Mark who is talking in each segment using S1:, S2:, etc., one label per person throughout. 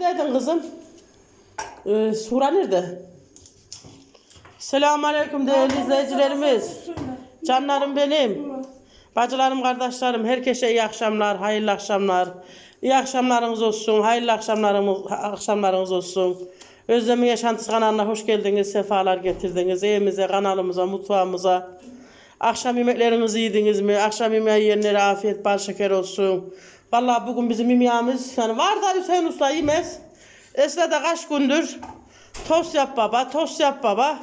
S1: Neredin kızım? Ee, Sura nerede? Selamun Aleyküm değerli izleyicilerimiz. Canlarım benim. Bacılarım, kardeşlerim, herkese iyi akşamlar, hayırlı akşamlar. İyi akşamlarınız olsun, hayırlı akşamlarımız, akşamlarınız olsun. Özlemi Yaşantısı kanalına hoş geldiniz, sefalar getirdiniz. Evimize, kanalımıza, mutfağımıza. Akşam yemeklerinizi yediniz mi? Akşam yemeği yiyenlere afiyet, bal şeker olsun. Vallahi bugün bizim yemeğimiz, yani var da Hüseyin Usta yemez. Esra da kaç gündür tost yap baba, tost yap baba.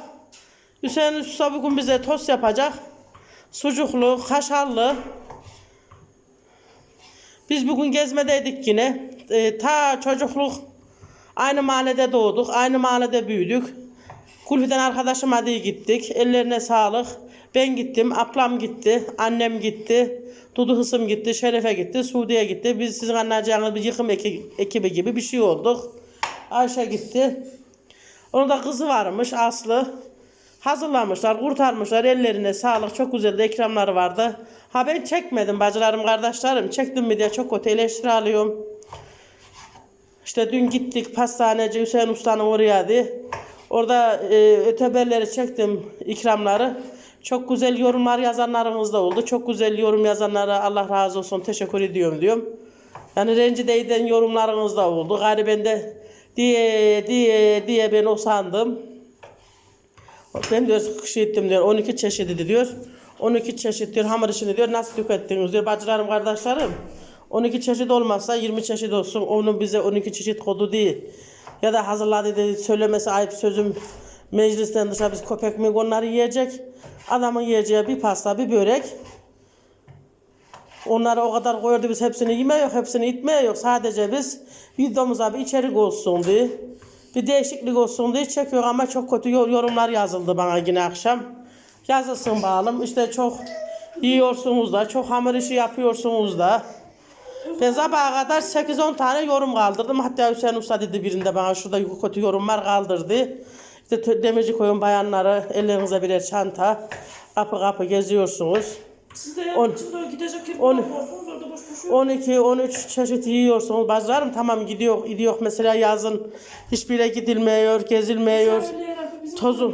S1: Hüseyin Usta bugün bize tost yapacak. Sucuklu, kaşarlı. Biz bugün gezmedeydik yine. Ee, ta çocukluk aynı mahallede doğduk, aynı mahallede büyüdük. Kulübeden arkadaşım hadi gittik. Ellerine sağlık. Ben gittim, ablam gitti, annem gitti, Dudu Hısım gitti, Şerefe gitti, Suudiye gitti. Biz sizin anlayacağınız bir yıkım eki- ekibi gibi bir şey olduk. Ayşe gitti. Onun da kızı varmış Aslı. Hazırlamışlar, kurtarmışlar. Ellerine sağlık. Çok güzel de ikramları vardı. Ha ben çekmedim bacılarım, kardeşlerim. Çektim mi diye çok kötü eleştiri alıyorum. İşte dün gittik pastaneci Hüseyin Usta'nın oraya di. Orada e, öteberleri çektim ikramları. Çok güzel yorumlar yazanlarınız da oldu. Çok güzel yorum yazanlara Allah razı olsun teşekkür ediyorum diyorum. Yani rencide eden yorumlarınız da oldu. Gari ben de diye diye diye ben usandım. Ben diyor kişi ettim diyor 12 çeşidi diyor. 12 çeşit diyor hamur işini diyor nasıl tükettiniz diyor bacılarım kardeşlerim. 12 çeşit olmazsa 20 çeşit olsun. Onun bize 12 çeşit kodu değil. Ya da hazırladı dedi söylemesi ayıp sözüm meclisten dışarı biz köpek mi onları yiyecek. Adamın yiyeceği bir pasta bir börek. Onları o kadar koyuyordu biz hepsini yemiyor, hepsini itmiyor yok. Sadece biz videomuza bir içerik olsun diye, bir değişiklik olsun diye çekiyor ama çok kötü yor- yorumlar yazıldı bana yine akşam. Yazılsın bağlım. İşte çok yiyorsunuz da, çok hamur işi yapıyorsunuz da. Ben sabaha kadar 8-10 tane yorum kaldırdım. Hatta Hüseyin Usta dedi birinde bana şurada kötü yorumlar kaldırdı. İşte demirci koyun bayanları ellerinize birer çanta. Kapı kapı geziyorsunuz.
S2: Siz de
S1: On-
S2: gidecek orada boş boş
S1: 12 13 çeşit yiyorsunuz. Bazılarım tamam gidiyor gidiyor mesela yazın hiçbir yere gidilmiyor, gezilmiyor. Tozul.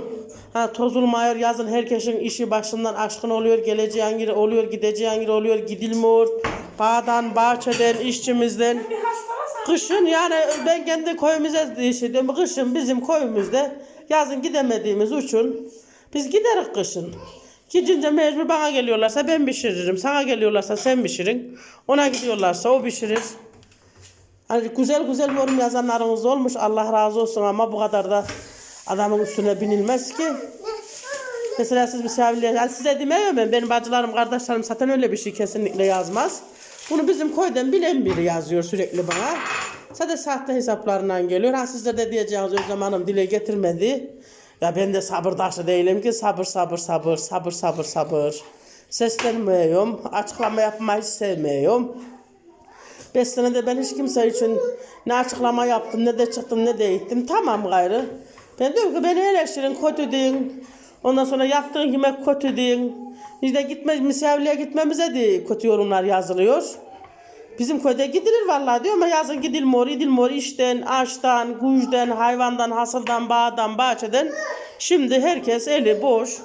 S1: Ha tozulmuyor yazın herkesin işi başından aşkın oluyor. Geleceğin yeri oluyor, gideceğin yeri oluyor, gidilmiyor. Bağdan, bahçeden, işçimizden. Kışın yani ben kendi koyumuza işledim. Kışın bizim koyumuzda yazın gidemediğimiz için biz gideriz kışın. Gidince mecbur bana geliyorlarsa ben pişiririm. Sana geliyorlarsa sen pişirin. Ona gidiyorlarsa o pişirir. Hani güzel güzel yorum yazanlarınız olmuş. Allah razı olsun ama bu kadar da adamın üstüne binilmez ki. Mesela siz misafirler, yani size demiyorum ben, benim bacılarım, kardeşlerim zaten öyle bir şey kesinlikle yazmaz. Bunu bizim köyden bilen biri yazıyor sürekli bana. Zaten sahte hesaplarından geliyor. Ha sizler de diyeceğiniz Özlem Hanım dile getirmedi. Ya ben de sabır taşı değilim ki sabır sabır sabır sabır sabır sabır. Seslenmiyorum, açıklama yapmayı sevmiyorum. Beş senede ben hiç kimse için ne açıklama yaptım, ne de çıktım, ne de ettim. Tamam gayrı. Ben diyorum ki beni eleştirin, kötü deyin. Ondan sonra yaptığın yemek kötü deyin. De gitme, misafirliğe gitmemize de kötü yorumlar yazılıyor. Bizim köyde gidilir vallahi diyor ama yazın gidilmiyor, gidilmiyor işten, ağaçtan, kuyudan, hayvandan, hasıldan, bağdan, bahçeden. Şimdi herkes eli boş.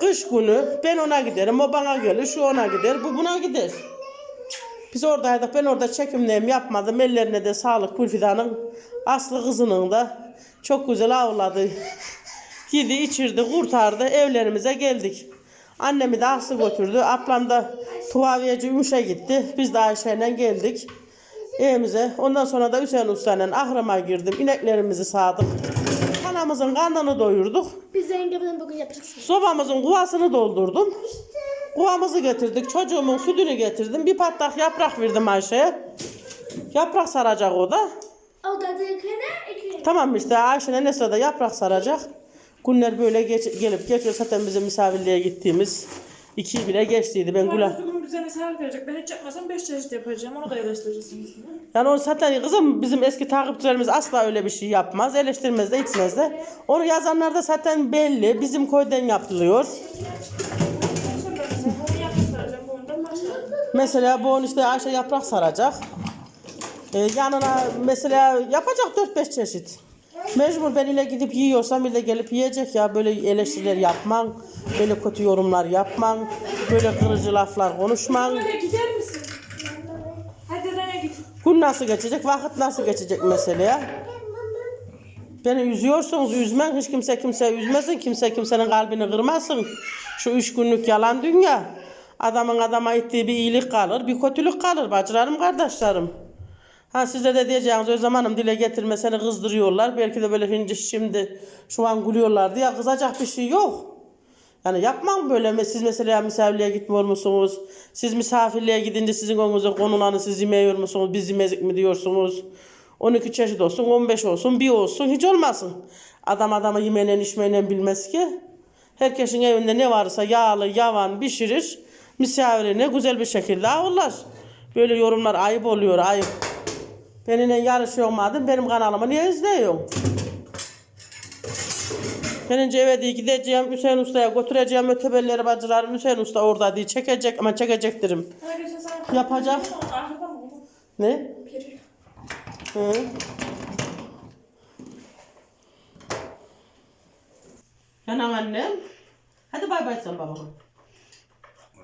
S1: Kış günü ben ona giderim, o bana gelir, şu ona gider, bu buna gider. Biz oradaydık. Ben orada çekimlerimi yapmadım. Ellerine de sağlık Gülfidan'ın Aslı kızının da çok güzel avladı. Yedi, içirdi, kurtardı. Evlerimize geldik. Annemi de Aslı götürdü. Ablam da tuvaviyeci Ümüş'e gitti. Biz de Ayşe'yle geldik. Evimize. Ondan sonra da Hüseyin Usta'yla ahrama girdim. İneklerimizi sağdık. Kanamızın karnını doyurduk.
S3: Biz de yengemden bugün yapacaksınız.
S1: Sobamızın kuvasını doldurdum. Kuvamızı getirdik. Çocuğumun sütünü getirdim. Bir patlak yaprak verdim Ayşe'ye. Yaprak saracak o da.
S3: O da iki.
S1: Tamam işte Ayşe'nin Nesra da yaprak saracak. Günler böyle geç, gelip geçiyor. Zaten bizim misafirliğe gittiğimiz iki bile geçtiydi. Ben.
S2: Cumartesi günü bize misafir verecek. Ben hiç yapmasam 5 çeşit yapacağım. Onu da eleştirirsiniz.
S1: Yani o zaten kızım bizim eski takipçilerimiz asla öyle bir şey yapmaz. Eleştirmez de içmez de. Onu yazanlar da zaten belli. Bizim köyden yapılıyor.
S2: Mesela. Bu
S1: işte Ayşe yaprak saracak. E, yanına mesela yapacak 4-5 çeşit. Mecbur ben ile gidip yiyorsam ile gelip yiyecek ya böyle eleştiriler yapman, böyle kötü yorumlar yapman, böyle kırıcı laflar konuşman.
S2: Gider misin? Hadi dedene git.
S1: Gün nasıl geçecek, vakit nasıl geçecek mesela? Beni üzüyorsunuz, üzmen. Hiç kimse kimseyi üzmesin, kimse kimsenin kalbini kırmasın. Şu üç günlük yalan dünya. Adamın adama ettiği bir iyilik kalır, bir kötülük kalır bacılarım, kardeşlerim. Ha size de diyeceğiniz o zamanım dile getirme seni kızdırıyorlar. Belki de böyle şimdi, şimdi şu an gülüyorlar diye kızacak bir şey yok. Yani yapmam böyle. Siz mesela misafirliğe gitmiyor musunuz? Siz misafirliğe gidince sizin önünüze konulanı siz yemiyor musunuz? Biz yemezik mi diyorsunuz? 12 çeşit olsun, 15 olsun, bir olsun, hiç olmasın. Adam adamı yemeyle içmeyle bilmez ki. Herkesin evinde ne varsa yağlı, yavan pişirir. Misafirine güzel bir şekilde avlar. Böyle yorumlar ayıp oluyor, ayıp. Benimle yarışıyor madem benim kanalımı niye izliyorsun? Gelince eve diye gideceğim Hüseyin Usta'ya götüreceğim ötebelleri bacılarım Hüseyin Usta orada diye çekecek ama çekecektirim.
S2: Oldu?
S1: Ne? Hı. Yanan annem. Hadi bay bay sen babama.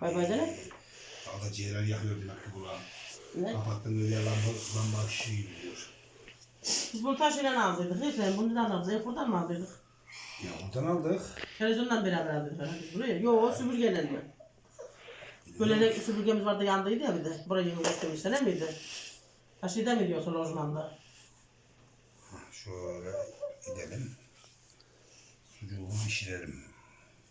S1: Bay bay dene.
S4: Arada ciğerler yakıyor demek ki kulağım.
S1: Ne?
S4: Kapattın öyle lamba, lamba şişi gibi diyor.
S1: Biz bunu taşıyla aldıydık. Ne sen bunu neden aldıydık? Buradan mı aldıydık?
S4: Ya oradan aldık.
S1: Televizyondan beraber aldık. herhalde biz buraya. Yo süpürgeyle mi? Böyle renkli süpürgemiz vardı yandıydı ya bir de. Burayı yeni göstermişler ne miydi? Taşıyda mı diyorsun lojmanda?
S4: Şöyle gidelim. Sucuğu pişirelim.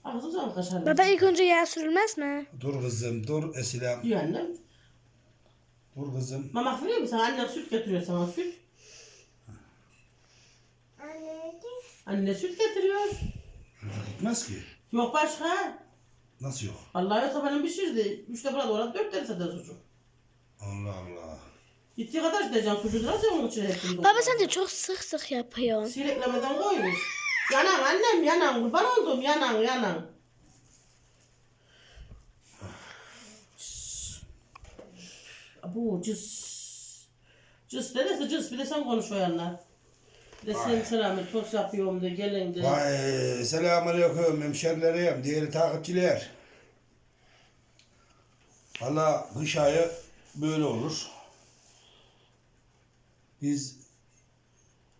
S1: Ağzım zaman kaşar.
S3: Baba ilk önce yağ sürülmez mi?
S4: Dur kızım, dur Esilem.
S1: Diyor annem.
S4: Dur kızım.
S1: Mama veriyor musun? Annen süt getiriyor sana süt. Anne süt getiriyor.
S4: Gitmez ki.
S1: Yok başka.
S4: Nasıl yok?
S1: Vallahi yoksa benim pişirdi. Üçte burada orada dört tane zaten sucuk.
S4: Allah Allah.
S1: Gittiği kadar gideceksin sucuğu duracaksın onun içine hepsini.
S3: Baba sen de çok sık sık yapıyorsun.
S1: Sireklemeden koymuş. Yanan annem yanan kurban oldum yanan yanan. Bu cız. Cız neresi cız bir de sen konuş o yanına. Bir de sen selamı tost yapıyorum de gelin de.
S4: Vay selamünaleyküm hemşerilerim, diğer takipçiler. Valla kış ayı böyle olur. Biz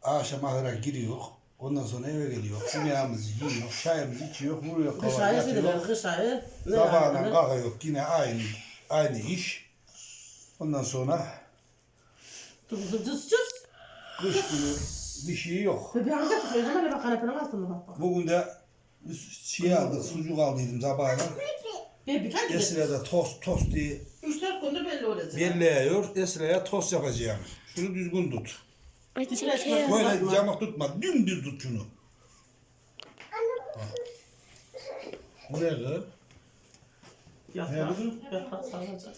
S4: akşam ahıra giriyor. Ondan sonra eve geliyor. Yemeğimizi yiyor, çayımızı içiyor, vuruyor
S1: Kış ayı
S4: yatıyor.
S1: dediler kış ayı. Ne
S4: Sabahına
S1: yaptı?
S4: kalkıyor yine aynı aynı iş. Ondan sonra
S1: Cız
S4: kış günü bir şey yok.
S1: Bebeğim de o zaman bak kanepenin altında bak bak.
S4: Bugün de şey aldık, sucuk aldıydım sabahına. Esile de tost tost diye
S1: Üç dört gündür belli olacak.
S4: belleyiyor. Esile'ye tost yapacağım. Şunu düzgün tut. Böyle camak tutma. Dümdüz tut şunu. Bu ne kız?
S1: Yaprak.
S4: Ne yapıyorsun?
S1: Yaprak sarılacak.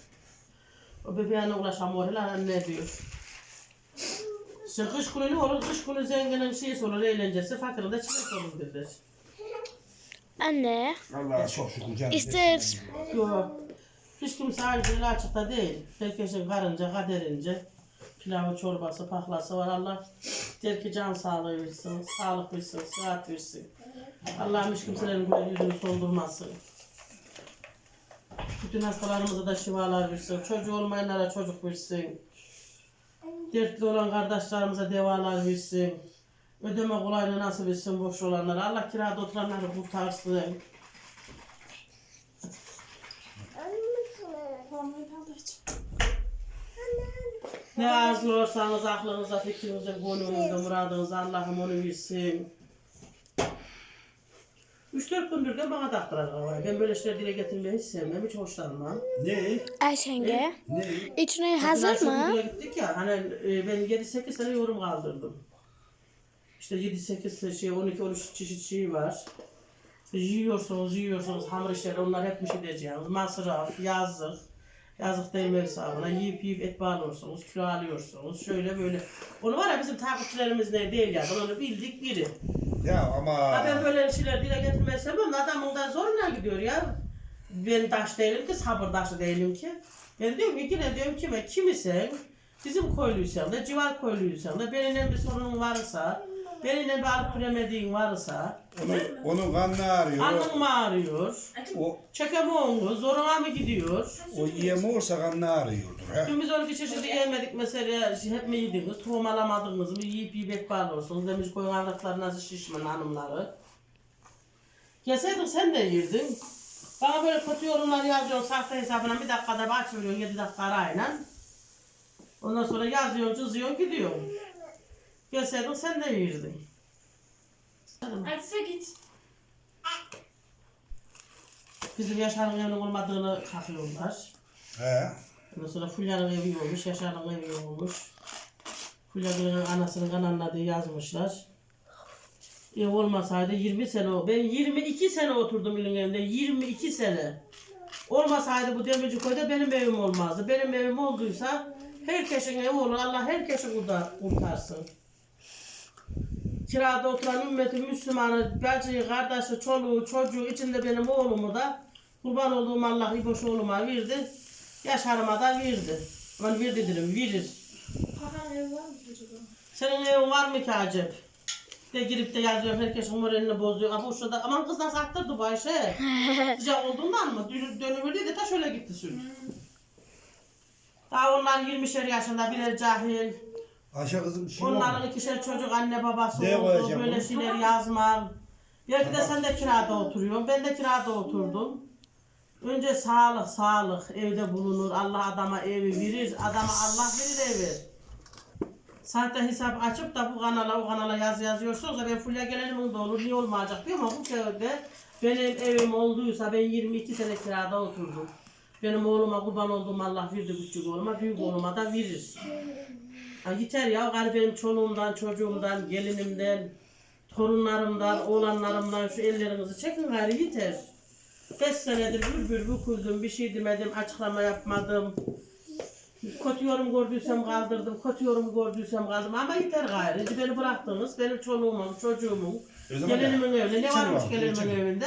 S1: O bebeğine ulaşamıyor. Lan ne diyor? İşte kış günü ne olur? Kış günü zenginin şeysi olur, eğlencesi. Fakirin de çilesi olur dediler.
S3: Anne.
S4: Allah'a çok şükür canım.
S3: İster.
S1: Yok. Hiç kimse ayrıca açıkta değil. Herkesin karınca, kaderince. Pilavı, çorbası, pahlası var. Allah der ki can sağlığı versin, sağlık versin, sıhhat versin. Allah'ım hiç kimselerin güler yüzünü soldurmasın. Bütün hastalarımıza da şifalar versin. Çocuğu olmayanlara çocuk versin. Dertli olan kardeşlerimize devalar versin. Ödeme kolaylığı nasip etsin boş olanlara. Allah kirada oturanları kurtarsın. Ne arzularsanız aklınıza, fikrinizde, gönlünüzde, muradınız Allah'ım onu bilsin. 3-4 gündür de bana taktıracak havayı. Ben böyle şeyler dile getirmeyi hiç sevmem, hiç hoşlanmam.
S4: Ne?
S3: Ayşenge.
S4: Ne?
S3: İçine hazır mı?
S1: Bugüne gittik ya, hani e, ben 7-8 sene yorum kaldırdım. İşte 7-8 şey, 12-13 çeşit şey var. Yiyorsunuz, yiyorsunuz, hamur işleri, onlar hep bir şey diyeceğiz. Masraf, yazlık. Yazık değil mi hesabına. Yiyip yiyip et bağlıyorsunuz, kilo alıyorsunuz. Şöyle böyle. Onu var ya bizim takipçilerimiz ne değil ya. Onu bildik biri.
S4: Ya ama
S1: Ha ben böyle şeyler dile getirmeyi sevmem. Adamın da zoruna gidiyor ya. Ben taş değilim ki, sabır taşı değilim ki. Ben diyorum ki yine diyorum kime, kimi sen? bizim köylüysen de, civar köylüysen de, benimle bir sorunun varsa, benimle bir alıp bilemediğin varsa,
S4: Onun, onun kanını ağrıyor.
S1: alnın mı ağrıyor,
S4: O,
S1: çekemiyor zoruna mı gidiyor?
S4: o yiyemi olsa kanını ağrıyordur. He?
S1: Dün biz 12 çeşidi yemedik mesela, şey, hep mi yediniz, tohum alamadınız mı, yiyip yiyip hep bağlıyorsunuz. Demiş koyun avratları nasıl şişman hanımları. Gelseydin sen de yerdin. Bana böyle kötü yorumlar yazıyorsun sahte hesabına bir dakikada bir açıveriyorsun 7 dakika arayla. Ondan sonra yazıyorsun, çiziyorsun, gidiyorsun. Gelseydin sen de.
S2: Hadi sen git.
S1: Bizim Yaşar'ın evinin olmadığını kakıyorlar.
S4: He.
S1: Ondan sonra Fulya'nın evi olmuş, Yaşar'ın evi olmuş. Fulya'nın anasının kanalına diye yazmışlar. Ev olmasaydı 20 sene o. Ben 22 sene oturdum ilin evinde. 22 sene. Olmasaydı bu demirci koyda benim evim olmazdı. Benim evim olduysa herkesin evi olur. Allah herkesi kurtar, kurtarsın. Kirada oturan ümmeti Müslümanı, bacıyı, kardeşi, çoluğu, çocuğu, içinde benim oğlumu da kurban olduğum Allah İboş oğluma verdi. Yaşarıma da verdi. Aman verdi dedim, verir.
S2: Hakan ev var mı acaba?
S1: Senin evin var mı ki acep? De girip de yazıyor, herkesin moralini bozuyor. Ama şurada, aman kız nasıl aktırdı bu Ayşe? Sıcak olduğundan mı? Dönü, dönüverdi de ta şöyle gitti sür. Daha onlar 20'şer yaşında, birer cahil.
S4: Ayşe kızım şey
S1: Onların
S4: oldu.
S1: ikişer çocuk anne babası
S4: Ne
S1: oldu.
S4: koyacağım
S1: Böyle
S4: bunu?
S1: şeyler yazmam. Belki de sen de kirada oturuyorsun. Ben de kirada oturdum. Önce sağlık sağlık evde bulunur. Allah adama evi verir. Adama Allah verir evi. Sahte hesap açıp da bu kanala o kanala yaz yazıyorsunuz da ben Fulya gelenimin de olur niye olmayacak diyor ama bu köyde benim evim olduysa ben 22 sene kirada oturdum. Benim oğluma kurban olduğum Allah verdi küçük oğluma, büyük oğluma da verir. Ha, yeter ya gari benim çoluğumdan, çocuğumdan, gelinimden, torunlarımdan, oğlanlarımdan şu ellerinizi çekin gari yeter. Beş senedir bülbül büküldüm, bir şey demedim, açıklama yapmadım. Kötü yorum gördüysem kaldırdım, kötü yorum gördüysem kaldırdım ama yeter gayrı. Beni bıraktınız, benim çoluğumun, çocuğumun,
S4: O zaman
S1: gelinimin evinde, ne
S4: İçeri
S1: varmış gelinimin
S4: içeri.
S1: evinde?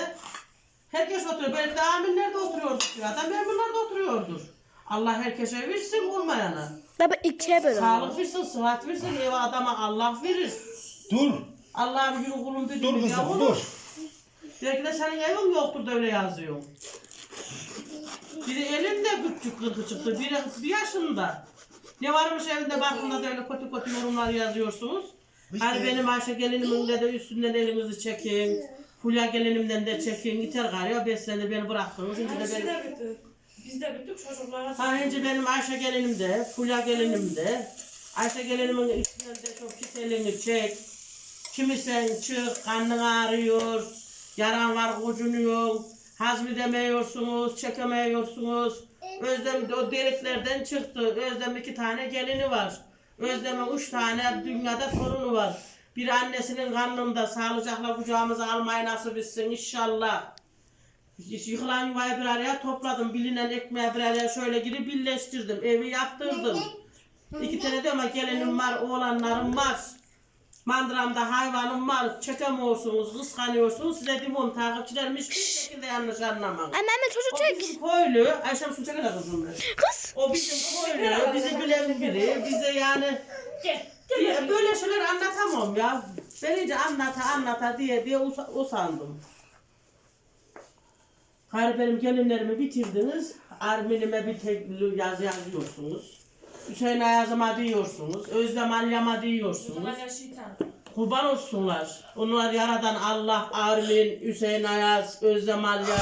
S1: Herkes oturuyor, belki de aminlerde oturuyorduk ya, adam memurlarda oturuyordur. Allah herkese versin olmayana.
S3: Baba ikiye bölün.
S1: Sağlık versin, sıhhat versin, eve adama Allah verir.
S4: Dur.
S1: Allah'ım yürü kulum dedi
S4: Dur
S1: ya
S4: kızım dur.
S1: Belki de senin evin yoktur da öyle yazıyor. Biri elinde küçük kırkı çıktı, biri bir yaşında. Ne varmış evinde bakımda da öyle kötü kötü yorumlar yazıyorsunuz.
S4: İşte-
S1: benim Ayşe gelinimin de, de üstünden elinizi çekin. Fulya gelinimden de çekin. Yeter galiba 5 sene beni bıraktınız. Şimdi de beni...
S2: Biz de bittik çocuklara.
S1: Ha önce benim Ayşe gelinim de, Fulya gelinim de. Ayşe gelinimin üstünden de çok pis elini çek. Kimi sen çık, karnın ağrıyor, yaran var kocunuyor, hazmedemiyorsunuz, çekemiyorsunuz. Özlem de o deliklerden çıktı. Özlem iki tane gelini var. Özlem'in üç tane dünyada torunu var. Bir annesinin karnında sağlıcakla kucağımıza almayı nasip etsin inşallah. Yıkılan yuvayı bir araya topladım. Bilinen ekmeği bir araya şöyle girip birleştirdim. Evi yaptırdım. İki tane de ama gelinim var, oğlanlarım var. Mandıramda hayvanım var. Çekemiyorsunuz, kıskanıyorsunuz. Size dimon takipçilerim hiçbir şekilde yanlış anlamayın.
S3: Anne anne çocuk
S1: O
S3: çek.
S1: bizim köylü, Ayşem şu çekene kızım.
S3: Kız.
S1: O bizim köylü, bizi bilen biri, bize yani
S2: Gel.
S1: ya böyle şeyler anlatamam ya. Ben iyice anlata anlata diye diye usa- usandım. Gayrı benim gelinlerimi bitirdiniz. Arminime bir tek yazı yazıyorsunuz. Hüseyin Ayaz'ıma diyorsunuz. Özlem Alyam'a diyorsunuz. Kurban olsunlar. Onlar yaradan Allah, Armin, Hüseyin Ayaz, Özlem Alya.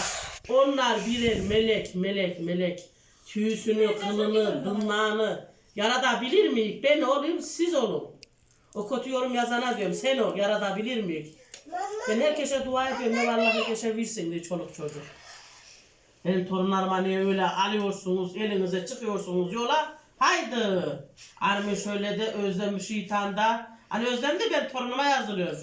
S1: Onlar birer melek, melek, melek. Tüysünü, kılını, dımnağını yaratabilir miyik? Ben olayım, siz olun. O kötü yorum yazana diyorum, sen ol, yaratabilir miyik? Ben herkese dua ediyorum, Allah herkese versin diye çoluk çocuk. Benim torunlarıma niye öyle alıyorsunuz, elinize çıkıyorsunuz yola? Haydi. Armin şöyle de Özlem şeytan da. Hani Özlem de benim torunuma yazılıyor.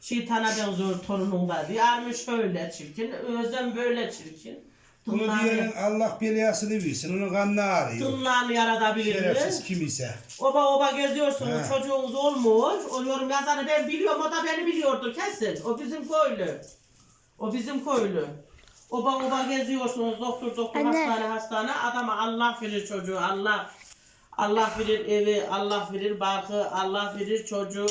S1: Şeytana benziyor torunum da diye. Armin şöyle çirkin, Özlem böyle çirkin.
S4: Bunu diyenin Allah belasını versin. Onun kanını ağrıyor.
S1: tımnağını yaratabilir mi?
S4: Şerefsiz kim ise.
S1: Oba oba geziyorsunuz,
S4: He.
S1: çocuğunuz olmuş. O yorum yazanı ben biliyorum, o da beni biliyordur kesin. O bizim köylü. O bizim köylü. Oba oba geziyorsunuz, doktor doktor,
S3: Anne.
S1: hastane hastane. Adama Allah verir çocuğu, Allah. Allah verir evi, Allah verir barkı, Allah verir çocuğu.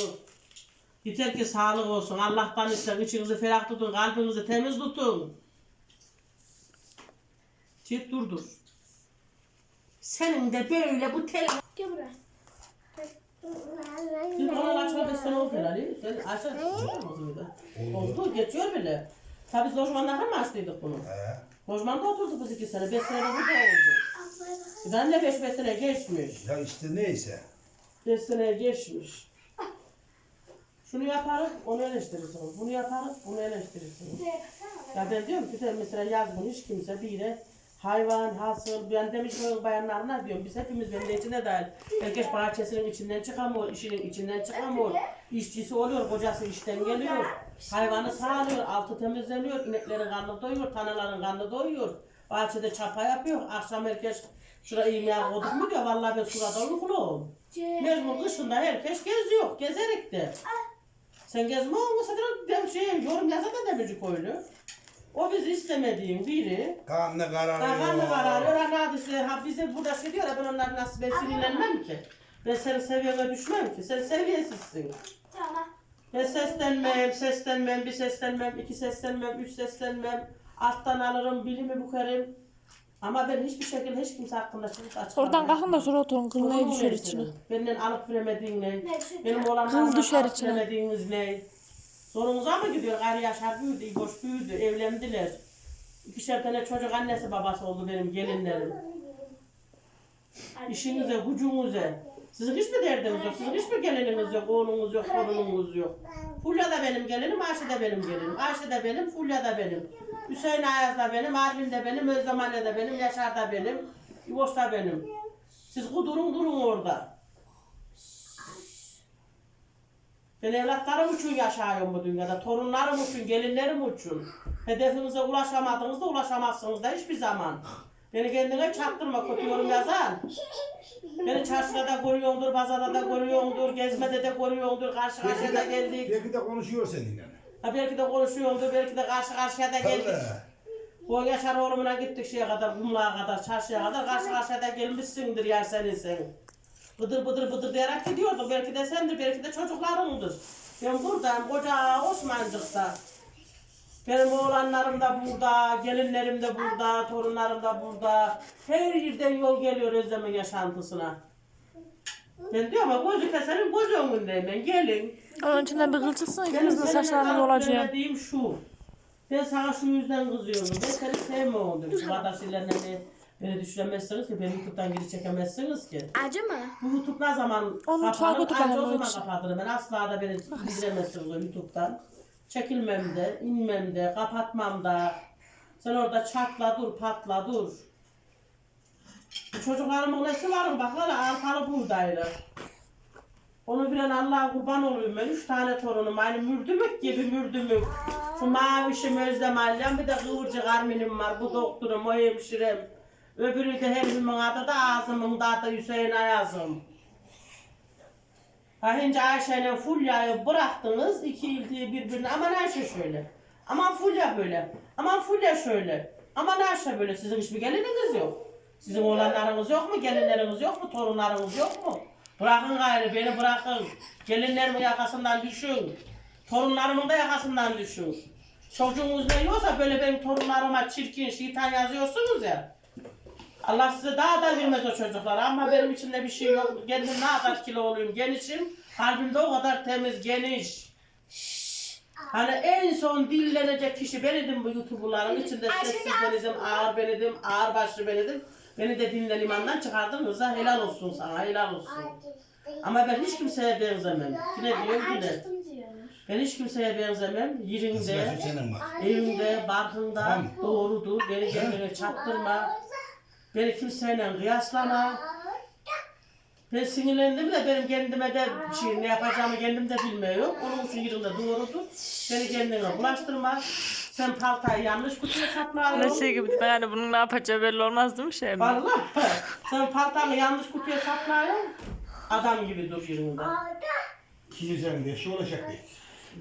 S1: Yeter ki sağlık olsun. Allah'tan isteyin. İçinizi ferah tutun, kalbinizi temiz tutun. Çift durdur. Senin de böyle bu tel...
S3: Gel buraya.
S1: Bir bana açma besten oldu herhalde. Sen mıydı? Oldu, geçiyor bile. Tabii biz lojmanda mı açtıydık bunu?
S4: He.
S1: Lojmanda oturduk biz iki sene. Beş sene de burada oldu. Ben de beş beş sene geçmiş.
S4: Ya işte neyse.
S1: Beş sene geçmiş. Şunu yaparım, onu eleştirirsiniz. Bunu yaparım, bunu eleştirirsiniz. Ya ben diyorum ki sen mesela yazmış hiç kimse bir yere hayvan, hasıl, ben demiş ki bayanlarına diyorum biz hepimiz benim de içinde dahil. Herkes bahçesinin içinden çıkamıyor, işinin içinden çıkamıyor. İşçisi oluyor, kocası işten geliyor. Hayvanı sağlıyor, altı temizleniyor, ineklerin karnı doyuyor, tanaların karnı doyuyor. Bahçede çapa yapıyor, akşam herkes şuraya yemeğe koyduk mu diyor, vallahi ben surada uykuluyum. Mecbur kışında herkes geziyor, gezerek de. Sen gezme olmasa da ben şey yorum yazar da demirci koyulu. O bizi istemediğin biri.
S4: Kanlı kararıyor.
S1: Kafanı kararıyor. Hadi işte, ha bize burada şey diyor ya ben onlar nasıl ben sinirlenmem ki. Ben senin seviyene düşmem ki. Sen seviyesizsin. Ben seslenmem, seslenmem, bir seslenmem, iki seslenmem, üç seslenmem. Alttan alırım, bilimi bukarım. Ama ben hiçbir şekilde hiç kimse hakkında çıkıp açıklamam.
S2: Oradan kalkın da sonra oturun. Kıl ne düşer içine.
S1: Benden alıp veremediğin ne? Benim olan
S2: Kıl düşer
S1: alıp
S2: içine.
S1: veremediğiniz ne? Sorunuza mı gidiyor? Gari Yaşar büyüdü, boş büyüdü, evlendiler. İkişer tane çocuk annesi babası oldu benim gelinlerim. İşinize, gücünüze. Sizin hiç mi derdiniz yok? Sizin hiç mi gelininiz yok, oğlunuz yok, torununuz yok? Fulya da benim gelinim, Ayşe de benim gelinim. Ayşe de benim, Fulya da benim. Hüseyin Ayaz da benim, Arvin de benim, Özlem de benim, Yaşar da benim, İboş da benim. Siz kudurun durun orada. Ben evlatlarım için yaşıyorum bu dünyada. Torunlarım için, gelinlerim için. Hedefinize ulaşamadığınızda ulaşamazsınız da hiçbir zaman. Beni kendine çaktırma, kötü yorum yazan. Beni çarşıda da görüyordur, pazarda da görüyordur, gezmede de görüyordur, karşı karşıya da geldik.
S4: Belki de konuşuyor seninle.
S1: Ha belki de konuşuyordur, belki de karşı karşıya da geldik. Bu Yaşar oğlumuna gittik şeye kadar, kumluğa kadar, çarşıya kadar, karşı karşıya da gelmişsindir yer senin sen. Bıdır bıdır bıdır diyerek gidiyorduk. Belki de sendir, belki de çocuklarındır. Ben buradayım, koca Osmancık'ta. Benim oğlanlarım da burada, gelinlerim de burada, torunlarım da burada. Her yerden yol geliyor Özlem'in yaşantısına. Ben diyorum ama gözü keserim, göz önündeyim ben. Gelin.
S2: Onun içinden bir kıl çıksın.
S1: Benim
S2: İkiniz de
S1: seninle
S2: saçlarını yolacağım.
S1: demediğim şu. Ben sana şu yüzden kızıyorum. Ben seni sevmiyorum. Şu kardeşlerine beni, beni düşüremezsiniz ki. Beni YouTube'dan geri çekemezsiniz ki.
S3: Acı mı?
S1: Bu YouTube ne zaman
S2: Onu mutfağa
S1: kapanır?
S2: bana
S1: o
S2: onun
S1: zaman kapatırım. Ben asla da beni bildiremezsiniz o YouTube'dan. Çekilmem de, inmem de, kapatmam da. Sen orada çatla dur, patla dur. Çocuklarımın nesi var mı? Bak hala arpalı buğdaylı. Onu bilen Allah'a kurban olayım ben. Üç tane torunum. Aynı mürdümük gibi mürdümük. Şu mavişim Özlem Alyan bir de kıvırcık Armin'im var. Bu doktorum, o hemşirem. Öbürü de herimin adı da ağzımın da adı Hüseyin Ayaz'ım. Ha hince Ayşe'yle Fulya'yı bıraktınız iki iltiyi birbirine. Aman Ayşe şöyle. Aman Fulya böyle. Aman Fulya şöyle. Aman Ayşe böyle. Sizin hiçbir gelininiz yok. Sizin oğlanlarınız yok mu? Gelinleriniz yok mu? Torunlarınız yok mu? Bırakın gayrı beni bırakın. Gelinlerimin yakasından düşün. Torunlarımın da yakasından düşün. Çocuğunuz ne yiyorsa böyle benim torunlarıma çirkin şeytan yazıyorsunuz ya. Allah size daha da vermez o çocuklara ama benim içimde bir şey yok. Kendim ne kadar kilo olayım genişim. Kalbimde o kadar temiz, geniş. Hani en son dillenecek kişi bendim bu YouTuber'ların içinde sessiz bendim, ağır bendim, ağır başlı bendim. Beni de dinle limandan çıkardın Rıza helal olsun sana helal olsun. Ama ben hiç kimseye benzemem. Yine diyorum yine. Ben hiç kimseye benzemem. Yerinde, evinde, barkında doğrudur. Beni kendine çaktırma. Beni kimseyle kıyaslama. Ben sinirlendim de benim kendime de bir şey ne yapacağımı kendim de bilmiyorum. Onun için yerinde doğrudur. Beni kendine bulaştırma. Sen paltayı yanlış kutuya satma.
S2: Ne şey gibi yani bunun ne yapacağı belli olmaz değil mi şey mi?
S1: Vallahi sen paltanı yanlış kutuya satmayın. Adam gibi dur yerinde.
S4: Kimisen de şey olacak değil.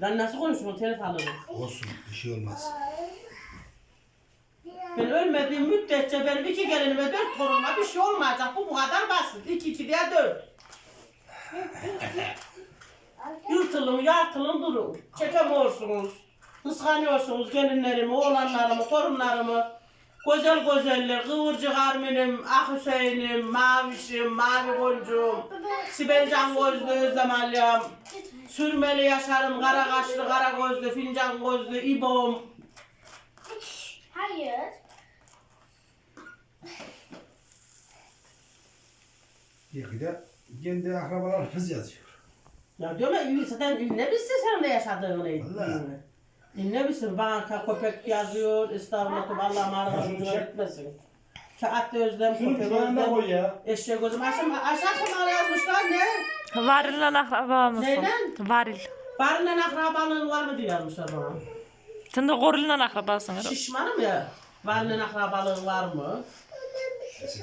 S1: Ben nasıl konuşurum alırım.
S4: Olsun bir şey olmaz.
S1: Ben ölmediğim müddetçe benim iki gelinime dört torunuma bir şey olmayacak. Bu bu kadar basit. İki iki diye dört. Yırtılın, yartılın durun. Çekemiyorsunuz. Kıskanıyorsunuz gelinlerimi, oğlanlarımı, torunlarımı. Güzel güzeller, kıvırcık Armin'im, Ah Hüseyin'im, Maviş'im, Mavi Boncuğum, Sibel Can Gözlü, Özlem Alyam, Sürmeli Yaşar'ım, Kara Kaşlı, Kara Gözlü, Fincan Gözlü, İbom.
S3: Hayır.
S4: De kendi akrabalarımız yazıyor.
S1: Ya diyorum ya, ne bilsin senin de yaşadığını,
S4: Vallahi.
S1: ne bilsin, banka, köpek yazıyor, İstanbul'da Allah'ım
S4: şunu
S1: ucuna gitmesin. Kağıtlı özlem,
S4: Şunu
S1: köpek
S4: anda koy
S1: özlem,
S4: ya.
S1: eşek gözüm. Aşağı aşağı aşağı yazmışlar ne?
S5: Akraba mısın?
S1: Neyden?
S5: Varil.
S1: Barından akrabalığın var mı diye yazmışlar bana.
S5: Sen de goril'le akrabasın. herhalde.
S1: Şişmanım ya. Barından akrabalığın var mı?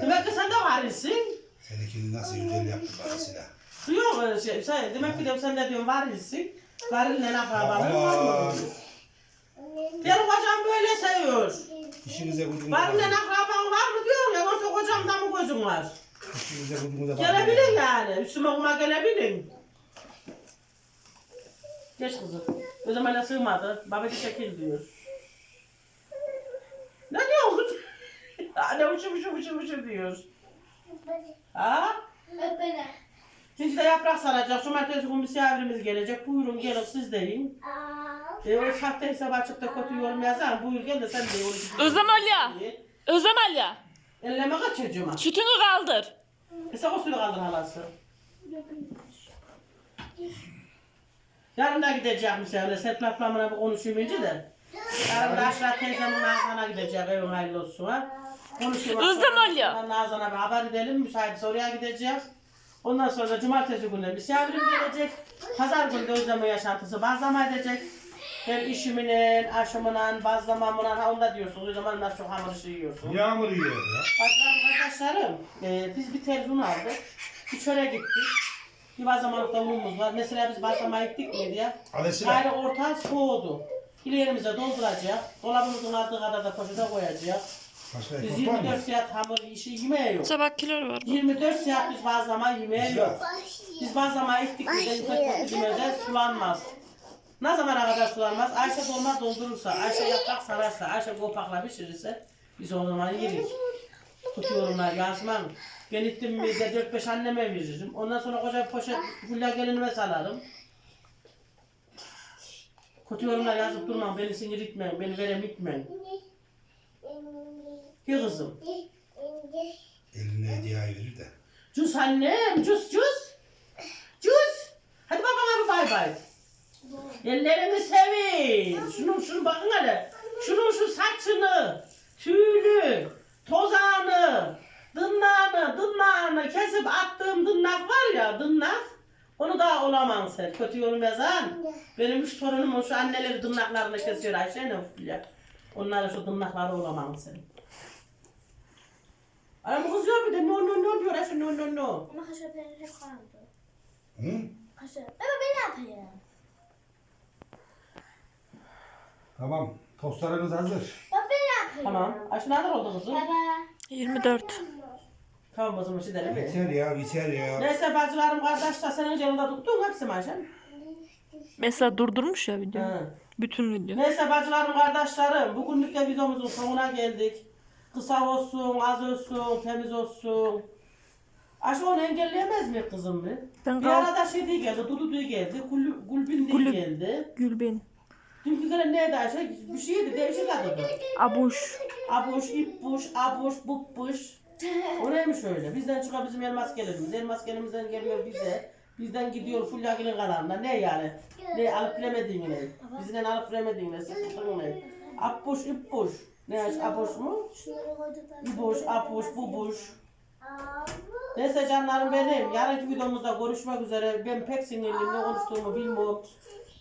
S1: Demek ki sen de varilsin.
S4: Seninkini nasıl güzel yaptı babasıyla.
S1: Yok öyle şey. Sen, demek ki sen de diyorsun varilsin. Varilden akrabalığın var mı? Benim kocam böyle seviyor.
S4: İşinize
S1: Varilden
S4: bakın.
S1: akraban var mı diyor ya. Yoksa kocamda mı gözün var?
S4: İşinize bakın.
S1: Gelebilin yani. Üstüme kuma gelebilin. Geç kızım. O zaman öyle sığmadı. Babacı şekil diyor. Ne diyor kız? Anne uçu uçu uçu uçu diyor. Ha?
S3: Öp beni.
S1: Şimdi de yaprak saracak. Cumartesi günü misafirimiz gelecek. Buyurun gelin siz deyin. E o sahte hesap açıp da kötü yorum yazar. Buyur gel de sen de onu
S5: Özlem Alya. Özlem Alya.
S1: Elleme kaç çocuğuma.
S5: Sütünü kaldır.
S1: E sen o sürü kaldın halası. Yarın da gidecek misafirle. Serpil ablamla bir konuşayım önce de. Yarın da aşağı teyzemin Nazan'a gidecek. Evin hayırlı olsun ha.
S5: Özlem Alya.
S1: Ondan Nazan'a bir haber edelim. Müsaitse oraya gidecek. Ondan sonra da cumartesi günü misafirim gelecek. Pazar günü de Özlem'in yaşantısı bazlama edecek. Hem işiminin, aşımının, bazlamamının, ha onda diyorsun. O zaman nasıl çok hamur işi yiyorsun.
S4: Yağmur yiyor ya.
S1: Arkadaşlarım, arkadaşlarım e, biz bir telefon aldık. Bir çöre gittik. Bir bazlamalıkta unumuz var. Mesela biz bazlama gittik miydi ya?
S4: Alesina.
S1: Gayrı orta soğudu. İlerimize dolduracak. Dolabımızın aldığı kadar da poşete koyacak.
S4: Başka
S1: Biz
S4: ekmek var mı?
S1: 24 saat hamur işi yemeği yok.
S5: Sabah kilo var.
S1: 24 saat biz bazlama yemeği yok. Biz bazlama ektik mi de yukarı yemeğe sulanmaz. Ne zamana kadar sulanmaz? Ayşe dolma doldurursa, Ayşe yaprak sararsa, Ayşe kopakla pişirirse biz o zaman yerik. Tutuyorum ben Yasemin. Ben gittim mi de 4-5 anneme veririm. Ondan sonra koca bir poşet fulla gelinime salarım. Kötü yorumlar yazıp durmam, beni sinir etmeyin, beni verem etmeyin. Ki kızım.
S4: Eline hediye verir de.
S1: Cüz annem, cüz cüz. Cüz. Hadi babana bir bay bay. Ellerimi sevin. Şunun şunu bakın hele. Şunun şu saçını, tüylü, tozağını, dırnağını, dırnağını kesip attığım dırnak var ya dırnak. Onu da olamam sen. Kötü yorum yazan. Benim üç torunumun şu anneleri tırnaklarını kesiyor Ayşe ne ya. Onlara şu tırnakları olamam sen. Ama bu kız diyor bir de no no no diyor Ayşe no no no.
S3: Ama kaşar peynir hep kaldı.
S4: Hı?
S3: Kaşar. Baba ben ne yapayım?
S4: Tamam. Tostlarınız hazır.
S3: Baba ben ne yapayım?
S1: Tamam. Ayşe nerede oldu kızım?
S3: Baba.
S5: 24.
S1: Tamam kızım işi derim.
S4: Biter ya biter ya.
S1: Neyse bacılarım kardeş de senin yanında tuttun hepsi mi Ayşe?
S5: Mesela durdurmuş ya video.
S1: He.
S5: Bütün video.
S1: Neyse bacılarım kardeşlerim bugünlük de videomuzun sonuna geldik. Kısa olsun, az olsun, temiz olsun. Ayşe onu engelleyemez mi kızım mı?
S5: Ben
S1: Bir
S5: kal-
S1: arada şey diye geldi, Dudu diye geldi, Gül, Gülbin diye
S5: Gülü-
S1: geldi.
S5: Gülbin.
S1: Dünkü gelen neydi Ayşe? Bir şeydi, değişik adı.
S5: Abuş.
S1: Abuş, ipbuş, abuş, bupbuş. O neymiş öyle? Bizden çıkıyor bizim elmas gelirimiz. Elmas gelimizden geliyor bize. Bizden gidiyor Fulyagil'in kanalına. Ne yani? Ne alıp bilemediğin ne? Bizden alıp bilemediğin ne? Sıkıntın ne? Abuş, ipbuş. Ne aş, abuş mu? İbuş, abuş, bubuş. Neyse canlarım benim. Yarınki videomuzda görüşmek üzere. Ben pek sinirliyim. Ne konuştuğumu bilmiyorum.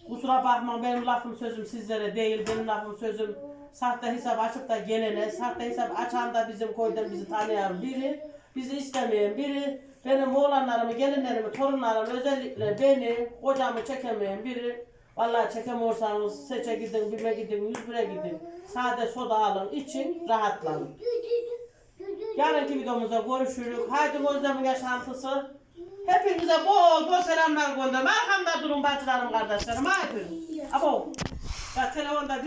S1: Kusura bakma benim lafım sözüm sizlere değil. Benim lafım sözüm sahte hesap açıp da gelene, sahte hesap açan da bizim koydan bizi tanıyan biri, bizi istemeyen biri, benim oğlanlarımı, gelinlerimi, torunlarımı, özellikle beni, kocamı çekemeyen biri. Vallahi çekemiyorsanız seçe gidin, bime gidin, yüz bire gidin. Sade soda alın, için rahatlanın. Yarınki videomuzda görüşürüz. Haydi Özlem'in yaşantısı. Hepinize bol bol selamlar gönderim. Arkamda durun bacılarım, kardeşlerim. Haydi. Abo. Ya telefonda